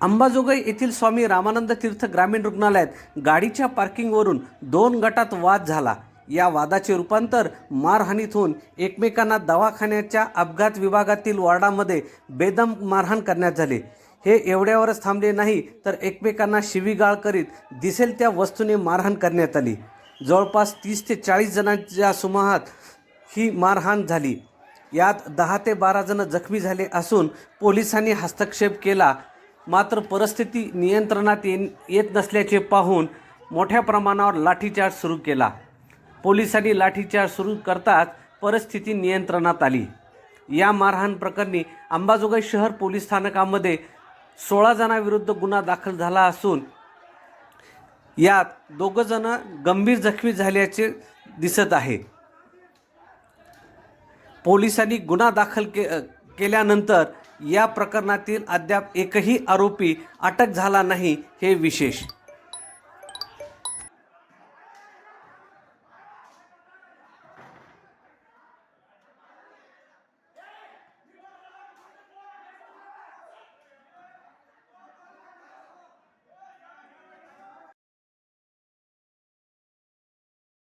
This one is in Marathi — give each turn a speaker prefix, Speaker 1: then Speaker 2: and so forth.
Speaker 1: अंबाजोगाई येथील स्वामी रामानंद तीर्थ ग्रामीण रुग्णालयात गाडीच्या पार्किंगवरून दोन गटात वाद झाला. या वादाचे रूपांतर मारहाणीत होऊन एकमेकांना दवाखान्याच्या अपघात विभागातील वॉर्डामध्ये बेदम मारहाण करण्यात झाले. हे एवढ्यावरच थांबले नाही तर एकमेकांना शिवीगाळ करीत दिसेल त्या वस्तूने मारहाण करण्यात आली. जवळपास तीस ते चाळीस जणांच्या सुमाहात ही मारहाण झाली. यात दहा ते बारा जण जखमी झाले असून पोलिसांनी हस्तक्षेप केला मात्र परिस्थिती नियंत्रणात ये येत नसल्याचे पाहून मोठ्या प्रमाणावर लाठीचार्ज सुरू केला. पोलिसांनी लाठीचार्ज सुरू करताच परिस्थिती नियंत्रणात आली. या मारहाण प्रकरणी अंबाजोगाई शहर पोलीस स्थानकामध्ये सोळा जणांविरुद्ध गुन्हा दाखल झाला असून यात दोघं जण गंभीर जखमी झाल्याचे दिसत आहे. पोलिसांनी गुन्हा दाखल के केल्यानंतर या प्रकरणातील अद्याप एकही आरोपी अटक झाला नाही हे विशेष.